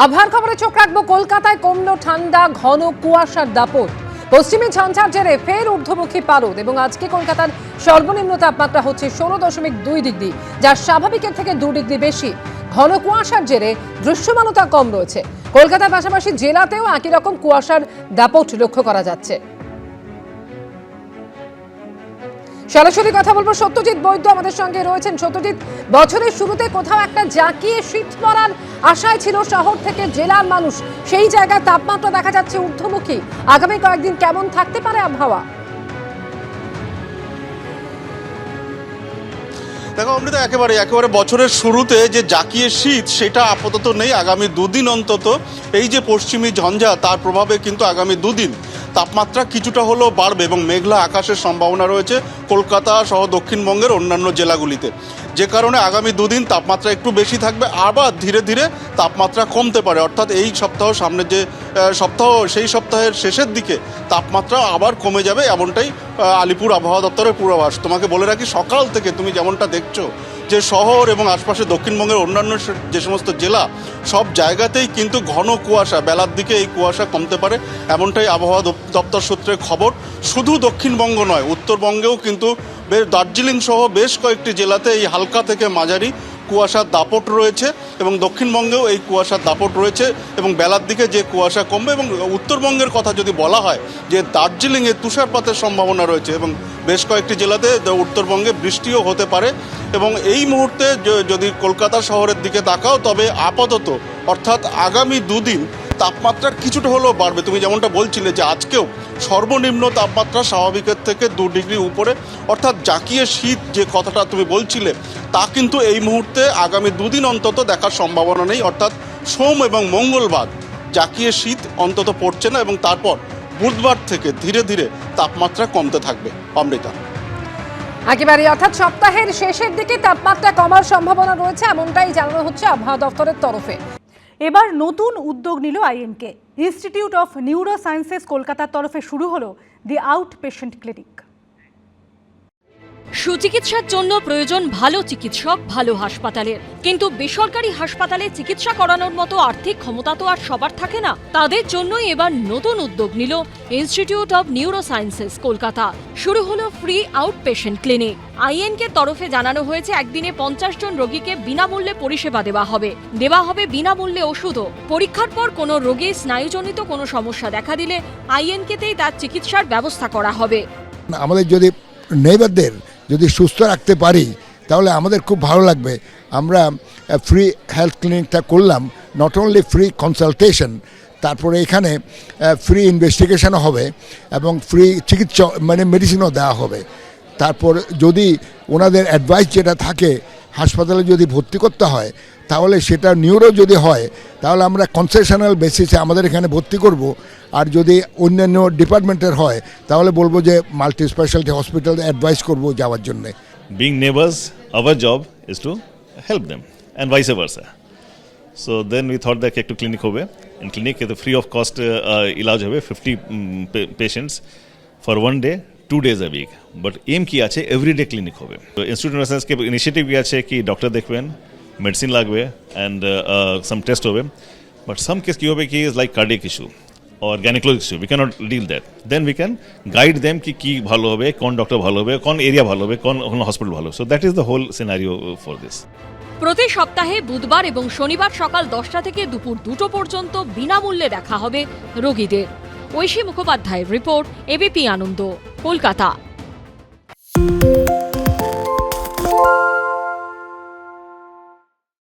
আবহাওয়ার খবরে চোখ রাখব কলকাতায় কমলো ঠান্ডা, ঘন কুয়াশার দাপট। পশ্চিমে ঝঞ্ঝার জেরে ফের ঊর্ধ্বমুখী পারদ এবং আজকে কলকাতার সর্বনিম্ন তাপমাত্রা হচ্ছে ষোলো দশমিক দুই ডিগ্রি, যা স্বাভাবিকের থেকে দু ডিগ্রি বেশি। ঘন কুয়াশার জেরে দৃশ্যমানতা কম রয়েছে। কলকাতার পাশাপাশি জেলাতেও একই রকম কুয়াশার দাপট লক্ষ্য করা যাচ্ছে। সরাসরি কথা বলব, সত্যজিৎ বৈদ্য আমাদের সঙ্গে রয়েছেন। সত্যজিৎ, বছরের শুরুতে কোথাও একটা জাঁকিয়ে শীত পড়ার আশায় ছিল শহর থেকে জেলার মানুষ। সেই জায়গায় তাপমাত্রা দেখা যাচ্ছে ঊর্ধ্বমুখী। আগামী কয়েকদিন কেমন থাকতে পারে আবহাওয়া? দেখো অমৃতা একেবারে একেবারে বছরের শুরুতে যে জাকিয়ে শীত, সেটা আপাতত নেই। আগামী দুদিন অন্তত এই যে পশ্চিমী ঝঞ্ঝা, তার প্রভাবে কিন্তু আগামী দুদিন তাপমাত্রা কিছুটা হলেও বাড়বে এবং মেঘলা আকাশের সম্ভাবনা রয়েছে কলকাতা সহ দক্ষিণবঙ্গের অন্যান্য জেলাগুলিতে। যে কারণে আগামী দুদিন তাপমাত্রা একটু বেশি থাকবে, আবার ধীরে ধীরে তাপমাত্রা কমতে পারে। অর্থাৎ এই সপ্তাহ সামনে যে সপ্তাহ, সেই সপ্তাহের শেষের দিকে তাপমাত্রা আবার কমে যাবে, এমনটাই আলিপুর আবহাওয়া দপ্তরের পূর্বাভাস। তোমাকে বলে রাখি, সকাল থেকে তুমি যেমনটা দেখছ যে শহর এবং আশপাশে দক্ষিণবঙ্গের অন্যান্য যে সমস্ত জেলা, সব জায়গাতেই কিন্তু ঘন কুয়াশা, বেলার দিকে এই কুয়াশা কমতে পারে। এমনটাই আবহাওয়া দপ্তর সূত্রে খবর। শুধু দক্ষিণবঙ্গ নয়, উত্তরবঙ্গেও কিন্তু দার্জিলিং সহ বেশ কয়েকটি জেলাতে এই হালকা থেকে মাঝারি কুয়াশার দাপট রয়েছে এবং দক্ষিণবঙ্গেও এই কুয়াশার দাপট রয়েছে এবং বেলার দিকে যে কুয়াশা কমবে এবং উত্তরবঙ্গের কথা যদি বলা হয় যে দার্জিলিংয়ে তুষারপাতের সম্ভাবনা রয়েছে এবং বেশ কয়েকটি জেলাতে উত্তরবঙ্গে বৃষ্টিও হতে পারে এবং এই মুহূর্তে যদি কলকাতা শহরের দিকে তাকাও তবে আপাতত অর্থাৎ আগামী দুদিন তাপমাত্রা কিছুটা হলেও বাড়বে। তুমি যেমনটা বলছিলে যে আজকেও সর্বনিম্ন তাপমাত্রা স্বাভাবিকের থেকে দু ডিগ্রি উপরে। অর্থাৎ জাকিয়ে শীত যে কথাটা তুমি বলছিলে, তা কিন্তু এই মুহূর্তে আগামী দুদিন অন্তত দেখার সম্ভাবনা নেই। অর্থাৎ সোম এবং মঙ্গলবার জাকিয়ে শীত অন্তত পড়ছে না এবং তারপর বুধবার থেকে ধীরে ধীরে তাপমাত্রা কমতে থাকবে। অমৃতা। একেবারে অর্থাৎ সপ্তাহের শেষের দিকে তাপমাত্রা কমার সম্ভাবনা রয়েছে, এমনটাই জানানো হচ্ছে আবহাওয়া দপ্তরের তরফে। এবার নতুন উদ্যোগ নিল I N K institute of neurosciences কলকাতার তরফে শুরু হলো দি আউট পেশেন্ট ক্লিনিক সুচিকিৎসার জন্য প্রয়োজন ভালো চিকিৎসক, ভালো হাসপাতালের। কিন্তু বেসরকারি হাসপাতালে চিকিৎসা করানোর মতো আর্থিক ক্ষমতা তো আর সবার থাকে না। তাদের জন্যই এবার নতুন উদ্যোগ নিল institute of neurosciences Kolkata. শুরু হলো free outpatient clinic I N K তরফে জানানো হয়েছে, একদিনে পঞ্চাশ জন রোগীকে বিনামূল্যে পরিষেবা দেওয়া হবে। দেওয়া হবে বিনামূল্যে ওষুধও। পরীক্ষার পর কোনো রোগীর স্নায়ুজনিত কোনো সমস্যা দেখা দিলে আইএনকেতেই তার চিকিৎসার ব্যবস্থা করা হবে। আমাদের যদি নেইবারদের যদি সুস্থ রাখতে পারি, তাহলে আমাদের খুব ভালো লাগবে। আমরা ফ্রি হেলথ ক্লিনিকটা করলাম নট অনলি ফ্রি কনসালটেশন তারপরে এখানে ফ্রি ইনভেস্টিগেশনও হবে এবং ফ্রি চিকিৎসা মানে মেডিসিনও দেওয়া হবে। তারপর যদি ওনাদের অ্যাডভাইস যেটা থাকে হাসপাতালে যদি ভর্তি করতে হয় তাহলে সেটা নিউরো যদি হয় তাহলে আমরা কনসেশনাল বেসিসে আমাদের এখানে ভর্তি করব। আর যদি অন্যান্য ডিপার্টমেন্টের হয় তাহলে বলব যে মাল্টি স্পেশালিটি হসপিটাল অ্যাডভাইস করব যাওয়ার জন্যে। Being neighbors, our job is to help them and vice versa. So then we thought that একটু ক্লিনিক হবে। ক্লিনিক cost uh, uh, ইলাজ হবে। Fifty patients for one day two days a week but um কি আছে everyday clinic হবে। তো institute of সায়েন্সকে initiative কি আছে, কি ডক্টর দেখবেন মেডিসিন লাগবে অ্যান্ড সাম টেস্ট হবে। বাট সাম কেস কী হবে কি is like cardiac issue or gynecologic issue. We cannot deal that. Then we can guide them কি কি ভালো হবে, কোন ডক্টর ভালো হবে, কোন এরিয়া ভালো হবে, কোন হসপিটাল ভালো হবে। So that is the whole scenario for this প্রতি সপ্তাহে বুধবার এবং শনিবার সকাল দশটা থেকে দুপুর দুটো পর্যন্ত বিনামূল্যে দেখা হবে রোগীদের। ঐশী মুখোপাধ্যায়ের রিপোর্ট, এবিপি আনন্দ। কলকাতা